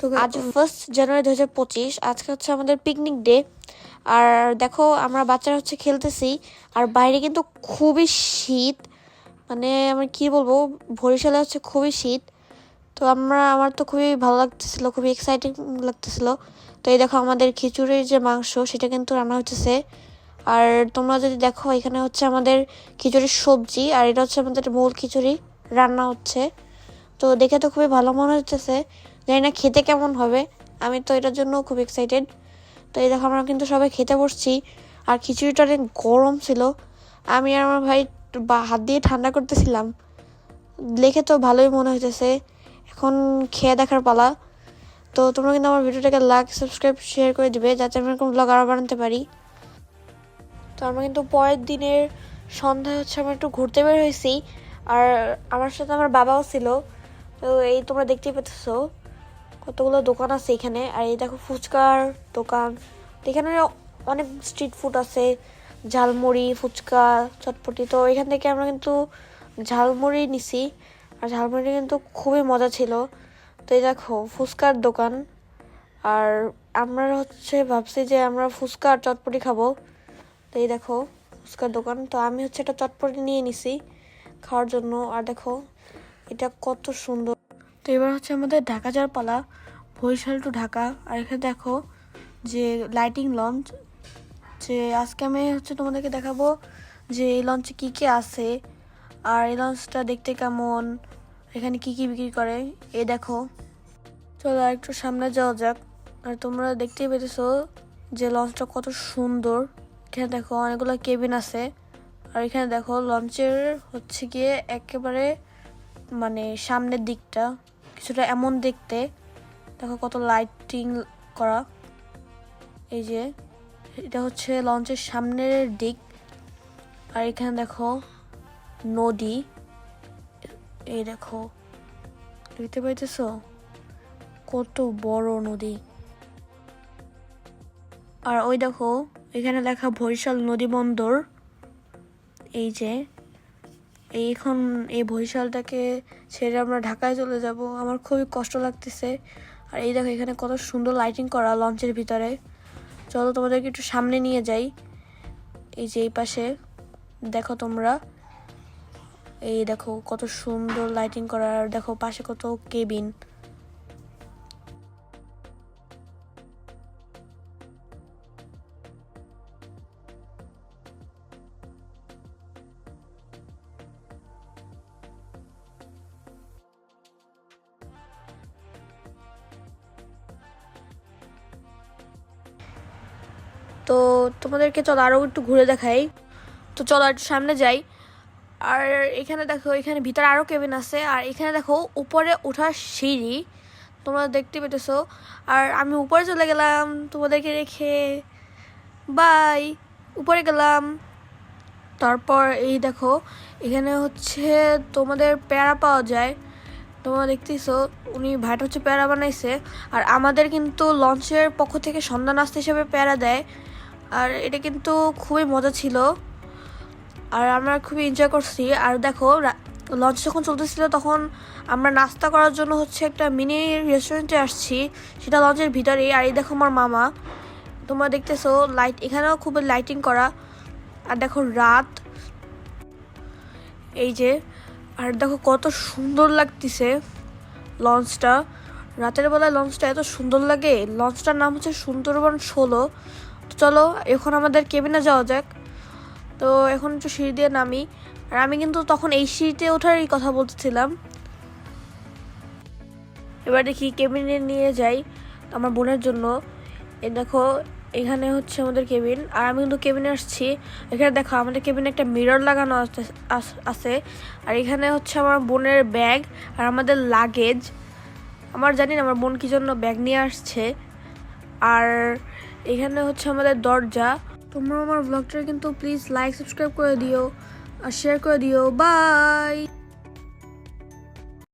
তো আজ first January দু হাজার পঁচিশ আজকে হচ্ছে আমাদের পিকনিক ডে আর দেখো আমরা বাচ্চারা হচ্ছে খেলতেছি আর বাইরে কিন্তু খুবই শীত। মানে আমরা কি বলব বরিশালে হচ্ছে খুবই শীত। তো আমরা আমার তো খুবই ভালো লাগতেছিল খুবই এক্সাইটিং লাগতেছিল। তো এই দেখো আমাদের খিচুড়ির যে মাংস সেটা কিন্তু রান্না হচ্ছে আর তোমরা যদি দেখো এখানে হচ্ছে আমাদের খিচুড়ির সবজি আর এটা হচ্ছে আমাদের মূল খিচুড়ি রান্না হচ্ছে। তো দেখে তো খুবই ভালো মনে হচ্ছে জানি না খেতে কেমন হবে। আমি তো এটার জন্য খুব এক্সাইটেড তো এই দেখো, আমরা কিন্তু সবাই খেতে বসছি। আর খিচুড়িটা অনেক গরম ছিল। আমি আর আমার ভাই বা, হাত দিয়ে ঠান্ডা করতেছিলাম। লেখে তো ভালোই মনে হইতেছে। এখন খেয়ে দেখার পালা। তো তোমরা কিন্তু আমার ভিডিওটাকে লাইক সাবস্ক্রাইব শেয়ার করে দিবে, যাতে আমি এরকম ব্লগ আরও বানাতে পারি। তো আমরা কিন্তু পরের দিনের সন্ধ্যায় হচ্ছে আমরা একটু ঘুরতে বের হয়েছি। আর আমার সাথে আমার বাবাও ছিল। তো এই তোমরা দেখতেই পেতেছো কতগুলো দোকান আছে এখানে? আর এই দেখো ফুচকার দোকান। এখানে অনেক স্ট্রিট ফুড আছে। ঝালমুড়ি, ফুচকা, চটপটি। তো এখান থেকে আমরা কিন্তু ঝালমুড়ি নিছি। আর ঝালমুড়ি কিন্তু খুবই মজা ছিল। তো এই দেখো, ফুচকার দোকান। আর আমরা হচ্ছে ভাবছি যে আমরা ফুচকা আর চটপটি খাব। তো এই দেখো, ফুচকার দোকান। তো আমি হচ্ছে একটা চটপটি নিয়ে নিছি খাওয়ার জন্য। আর দেখো, এটা কত সুন্দর। তো এবার হচ্ছে আমাদের ঢাকা যাওয়ার পালা। বরিশাল টু ঢাকা। আর এখানে দেখো যে লাইটিং লঞ্চ যে আজকে আমি হচ্ছে তোমাদেরকে দেখাবো যে এই লঞ্চে কী কী আছে। আর এই লঞ্চটা দেখতে কেমন? এখানে কি কি বিক্রি করে? এ দেখো। চলো আর একটু সামনে যাওয়া যাক। আর তোমরা দেখতেই পেতেছো যে লঞ্চটা কত সুন্দর। এখানে দেখো অনেকগুলো কেবিন আছে। আর এখানে দেখো লঞ্চের হচ্ছে গিয়ে একেবারে মানে সামনের দিকটা। কিছুটা এমন দেখতে। দেখো কত লাইটিং করা। এই যে, এটা হচ্ছে লঞ্চের সামনের দিক। আর এখানে দেখো নদী। এই দেখো, দেখতে পাইতেছো? কত বড় নদী। আর ওই দেখো, এখানে লেখা বরিশাল নদী বন্দর। এই যে এখন এই বরিশালটাকে ছেড়ে আমরা ঢাকায় চলে যাব। আমার খুবই কষ্ট লাগতেছে। আর এই দেখো এখানে কত সুন্দর লাইটিং করা লঞ্চের ভিতরে। চলো তোমাদেরকে একটু সামনে নিয়ে যাই। এই যে এই পাশে দেখো তোমরা। এই দেখো কত সুন্দর লাইটিং করা। দেখো পাশে কত কেবিন তো তোমাদেরকে চলো আরও একটু ঘুরে দেখাই। তো চলো একটু সামনে যাই। আর এখানে দেখো, এখানে ভিতরে আরও কেবিন আছে। আর এখানে দেখো, উপরে ওঠার সিঁড়ি। তোমরা দেখতে পেতেছো। আর আমি উপরে চলে গেলাম। তোমাদেরকে রেখে বাই। উপরে গেলাম। তারপর এই দেখো, এখানে হচ্ছে তোমাদের প্যারা পাওয়া যায়। তোমরা দেখতেছো, উনি ভাইটা হচ্ছে প্যারা বানাইছে। আর আমাদের কিন্তু লঞ্চের পক্ষ থেকে সন্ধ্যা নাস্তা হিসেবে প্যারা দেয়। আর এটা কিন্তু খুবই মজা ছিল। আর আমরা খুবই এনজয় করছি। আর দেখো লঞ্চ যখন চলতেছিল তখন আমরা নাস্তা করার জন্য হচ্ছে একটা মিনি রেস্টুরেন্টে আসছি। সেটা লঞ্চের ভিতরে। আর এই দেখো আমার মামা। তোমরা দেখতেছো লাইট এখানেও খুবই লাইটিং করা। আর দেখো রাত। এই যে, আর দেখো কত সুন্দর লাগতেছে লঞ্চটা রাতের বেলায় লঞ্চটা এত সুন্দর লাগে। লঞ্চটার নাম হচ্ছে সুন্দরবন ষোলো। তো চলো, এখন আমাদের কেবিনে যাওয়া যাক। তো এখন একটু সিঁড়ি দিয়ে নামি। আর আমি কিন্তু তখন এই সিঁড়িতে ওঠারই কথা বলতেছিলাম। এবার দেখি কেবিনে নিয়ে যাই আমার বোনের জন্য। এ দেখো, এখানে হচ্ছে আমাদের কেবিন আর আমি কিন্তু কেবিনে আসছি। এখানে দেখো, আমাদের কেবিনে একটা মিরর লাগানো আছে আর এখানে হচ্ছে আমার বোনের ব্যাগ আর আমাদের লাগেজ আমার জানি না, আমার বোন কি জন্য ব্যাগ নিয়ে আসছে। আর এখানে হচ্ছে আমাদের দরজা। তোমরা আমার ব্লগটা কিন্তু প্লিজ লাইক সাবস্ক্রাইব করে দিও আর শেয়ার করে দিও। বাই